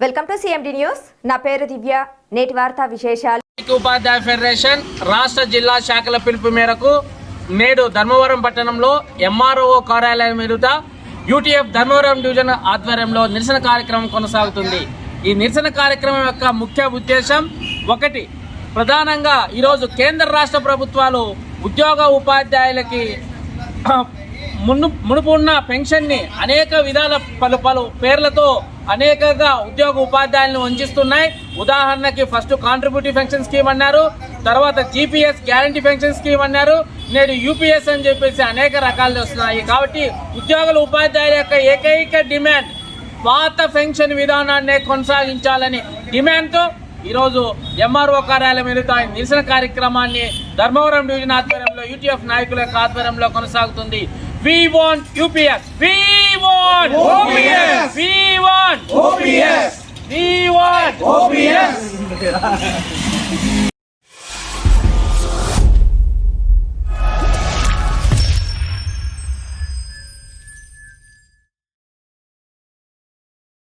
Welcome to CMD news నా పేరు దివ్య. నేటి వార్తా విశేషాలు. ఉపాధ్యాయ ఫెడరేషన్ రాష్ట్ర జిల్లా శాఖల పిలుపు మేరకు నేడు ధర్మవరం పట్టణంలో ఎంఆర్ఓ కార్యాలయం ఎదుట యూటీఎఫ్ ధర్మవరం డివిజన్ ఆధ్వర్యంలో నిరసన కార్యక్రమం కొనసాగుతుంది. ఈ నిరసన కార్యక్రమం యొక్క ముఖ్య ఉద్దేశం ఒకటి ప్రధానంగా ఈరోజు కేంద్ర రాష్ట్ర ప్రభుత్వాలు ఉద్యోగ ఉపాధ్యాయులకి మును మునుపు ఉన్న పెన్షన్ని అనేక విధాల పలు పలు పేర్లతో అనేకగా ఉద్యోగ ఉపాధ్యాయులను వంచిస్తున్నాయి. ఉదాహరణకి ఫస్ట్ కాంట్రిబ్యూటివ్ పెన్షన్ స్కీమ్ అన్నారు తర్వాత జీపీఎస్ గ్యారంటీ పెన్షన్ స్కీమ్ అన్నారు నేడు యూపీఎస్ అని చెప్పేసి అనేక రకాలు వస్తున్నాయి. కాబట్టి ఉద్యోగుల ఉపాధ్యాయుల యొక్క ఏకైక డిమాండ్ పాత పెన్షన్ విధానాన్ని కొనసాగించాలని డిమాండ్తో ఈరోజు ఎంఆర్ఓ కార్యాలయం ఎదుట నిరసన కార్యక్రమాన్ని ధర్మవరం డివిజన్ ఆధ్వర్యంలో యూటీఎఫ్ నాయకుల యొక్క ఆధ్వర్యంలో కొనసాగుతుంది. We want UPS we want. We want OPS. We want OPS.